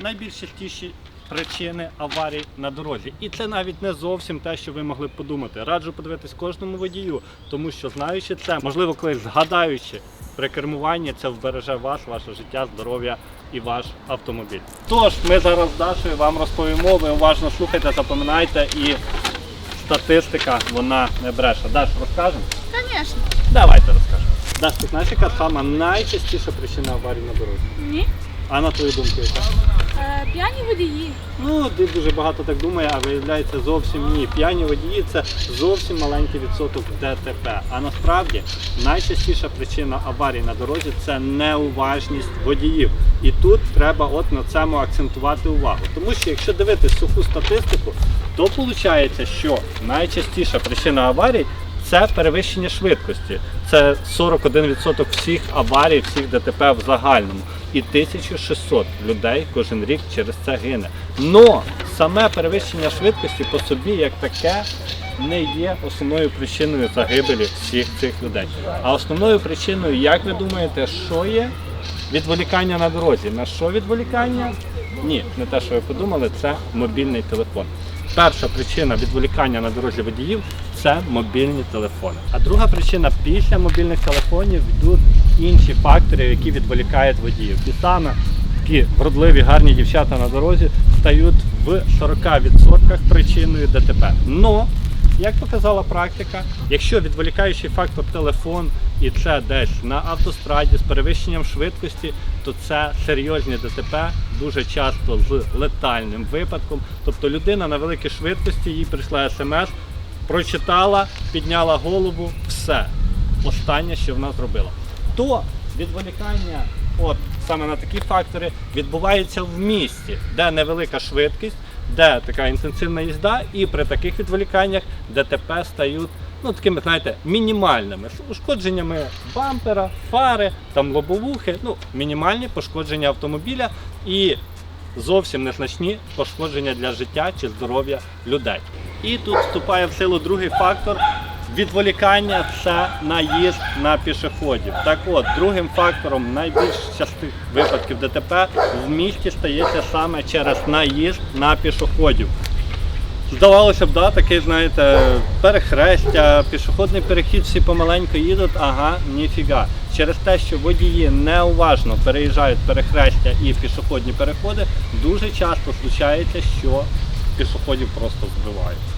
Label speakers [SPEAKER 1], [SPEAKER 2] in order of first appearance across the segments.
[SPEAKER 1] найбільш частіші причини аварій на дорозі. І це навіть не зовсім те, що ви могли б подумати. Раджу подивитись кожному водію, тому що знаючи це, можливо, колись згадаючи при кермуванні, це вбереже вас, ваше життя, здоров'я і ваш автомобіль. Тож, ми зараз з Дашою вам розповімо, ви уважно слухайте, запам'ятайте і статистика вона не бреше. Даш, розкажемо?
[SPEAKER 2] Звісно.
[SPEAKER 1] Давайте розкажемо. Даш, ти знаєш, яка сама найчастіша причина аварій на дорозі?
[SPEAKER 2] Ні.
[SPEAKER 1] А на твою думку, яка?
[SPEAKER 2] Е, п'яні водії.
[SPEAKER 1] Ну, дуже багато так думає, а виявляється зовсім ні. П'яні водії це зовсім маленький відсоток ДТП. А насправді найчастіша причина аварій на дорозі це неуважність водіїв. І тут треба от на цьому акцентувати увагу. Тому що якщо дивитись суху статистику, то виходить, що найчастіша причина аварій це перевищення швидкості. Це 41% всіх аварій, всіх ДТП в загальному. І 1600 людей кожен рік через це гине. Но саме перевищення швидкості по собі як таке не є основною причиною загибелі всіх цих людей. А основною причиною, як ви думаєте, що є? Відволікання на дорозі. На що відволікання? Ні, не те, що ви подумали, це мобільний телефон. Перша причина відволікання на дорозі водіїв це мобільні телефони. А друга причина після мобільних телефонів йдуть інші фактори, які відволікають водіїв. І саме такі вродливі, гарні дівчата на дорозі стають в 40% причиною ДТП. Но як показала практика, якщо відволікаючий фактор телефон і це десь на автостраді з перевищенням швидкості, то це серйозні ДТП, дуже часто з летальним випадком. Тобто людина на великій швидкості, їй прийшла смс, прочитала, підняла голову, все. Останнє, що вона зробила. То відволікання, от саме на такі фактори, відбувається в місті, де невелика швидкість, де така інтенсивна їзда, і при таких відволіканнях ДТП стають ну, такими, знаєте, мінімальними ушкодженнями бампера, фари, там лобовухи, ну, мінімальні пошкодження автомобіля і зовсім незначні пошкодження для життя чи здоров'я людей. І тут вступає в силу другий фактор. Відволікання це наїзд на пішоходів. Так от, другим фактором найбільш частих випадків ДТП в місті стається саме через наїзд на пішоходів. Здавалося б, да, такий, знаєте, перехрестя, пішохідний перехід, всі помаленьку їдуть, ага, ніфіга. Через те, що водії неуважно переїжджають перехрестя і пішохідні переходи, дуже часто случається, що пішоходів просто збивають.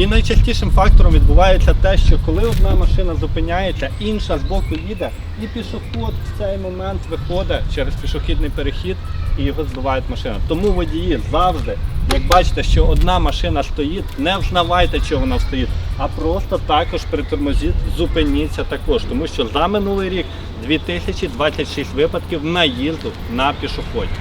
[SPEAKER 1] І найчастішим фактором відбувається те, що коли одна машина зупиняється, інша збоку їде, і пішохід в цей момент виходить через пішохідний перехід і його збиває машина. Тому водії завжди, як бачите, що одна машина стоїть, не взнавайте, чого вона стоїть, а просто також притормозіть, зупиніться також. Тому що за минулий рік 2026 випадків наїзду на пішоходів.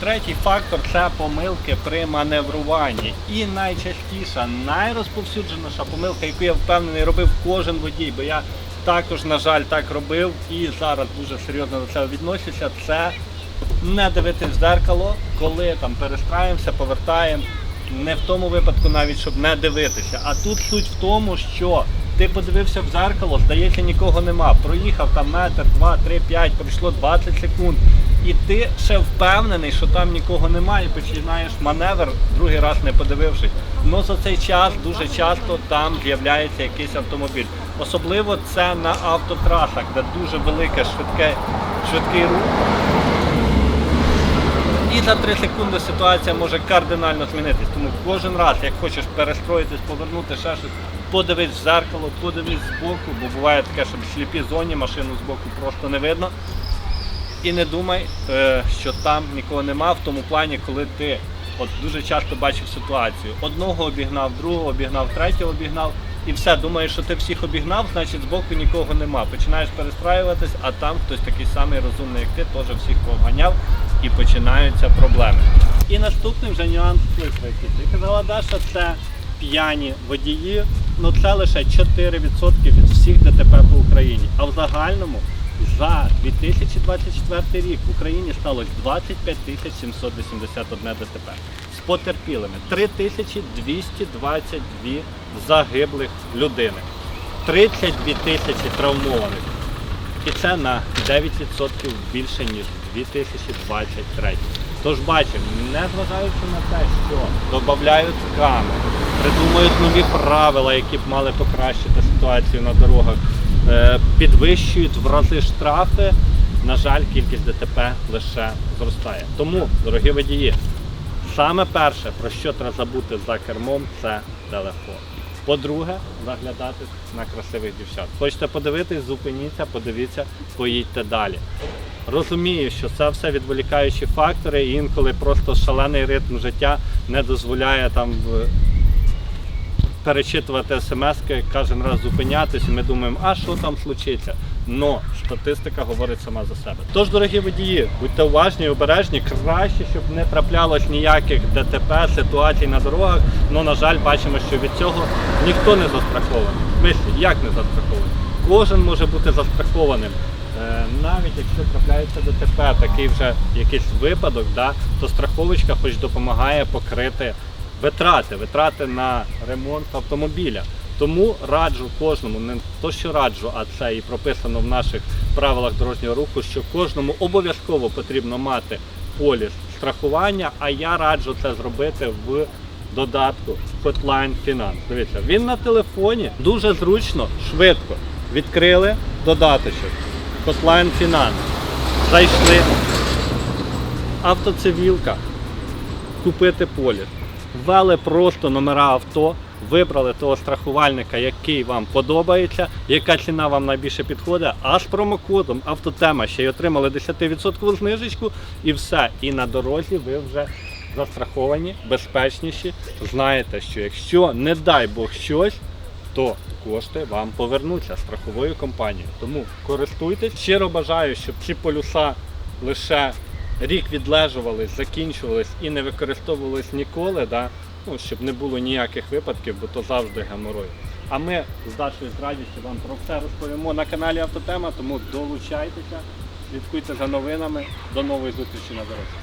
[SPEAKER 1] Третій фактор це помилки при маневруванні. І найчастіша, найрозповсюдженіша помилка, яку я впевнений робив кожен водій, бо я також, на жаль, так робив і зараз дуже серйозно до цього відношуся. Це не дивитись в дзеркало, коли там перестраюємося, повертаємо. Не в тому випадку навіть, щоб не дивитися. А тут суть в тому, що ти подивився в дзеркало, здається, нікого нема. Проїхав там метр, два, три, п'ять, пройшло 20 секунд. І ти ще впевнений, що там нікого немає, і починаєш маневр другий раз не подивившись. Ну за цей час дуже часто там з'являється якийсь автомобіль. Особливо це на автотрасах, де дуже велике швидке, швидкий рух. І за 3 секунди ситуація може кардинально змінитись. Тому кожен раз, як хочеш перестроїтись, повернути ще щось, подивись в зеркало, подивись збоку, бо буває таке, що в сліпій зоні машину збоку просто не видно. І не думай, е, що там нікого нема в тому плані, коли ти от дуже часто бачив ситуацію. Одного обігнав, другого обігнав, третього обігнав, і все, думаєш, що ти всіх обігнав, значить збоку нікого нема. Починаєш перестраюватись, а там хтось такий самий розумний, як ти, теж всіх пообганяв і починаються проблеми. І наступний вже нюанс який ти казала, Даша, це п'яні водії. Ну це лише 4% від всіх ДТП по Україні. А в загальному за 2024 рік в Україні сталося 25 тисяч 781 ДТП. З потерпілими 3222 загиблих людини, 32 тисячі травмованих. І це на 9% більше, ніж 2023. Тож бачимо, незважаючи на те, що додають камери, придумують нові правила, які б мали покращити ситуацію на дорогах, підвищують в рази штрафи. На жаль, кількість ДТП лише зростає. Тому, дорогі водії, саме перше, про що треба забути за кермом, це телефон. По-друге, заглядати на красивих дівчат. Хочете подивитись, зупиніться, подивіться, поїдьте далі. Розумію, що це все відволікаючі фактори, і інколи просто шалений ритм життя не дозволяє там в- перечитувати смс-ки, кожен раз зупинятись, і ми думаємо, а що там случиться. Но статистика говорить сама за себе. Тож, дорогі водії, будьте уважні обережні, краще, щоб не траплялось ніяких ДТП, ситуацій на дорогах. Ну, на жаль, бачимо, що від цього ніхто не застрахований. Смислі, як не застрахований? Кожен може бути застрахованим. Е, Навіть якщо трапляється ДТП, такий вже якийсь випадок, да, то страховочка хоч допомагає покрити витрати, витрати на ремонт автомобіля. Тому раджу кожному, не то що раджу, а це і прописано в наших правилах дорожнього руху, що кожному обов'язково потрібно мати поліс страхування, а я раджу це зробити в додатку Hotline Finance. Дивіться, він на телефоні дуже зручно, швидко. Відкрили додаточок Hotline Finance. Зайшли. Автоцивілка купити поліс. Ввели просто номера авто, вибрали того страхувальника, який вам подобається, яка ціна вам найбільше підходить, а з промокодом автотема ще й отримали 10% знижечку і все. І на дорозі ви вже застраховані, безпечніші. Знаєте, що якщо, не дай Бог щось, то кошти вам повернуться страховою компанією. Тому користуйтесь. Щиро бажаю, щоб ці полюса лише рік відлежувались, закінчувались і не використовувались ніколи, да? ну, щоб не було ніяких випадків, бо то завжди геморой. А ми з Дашою з радістю вам про все розповімо на каналі Автотема, тому долучайтеся, слідкуйте за новинами. До нової зустрічі на дорозі.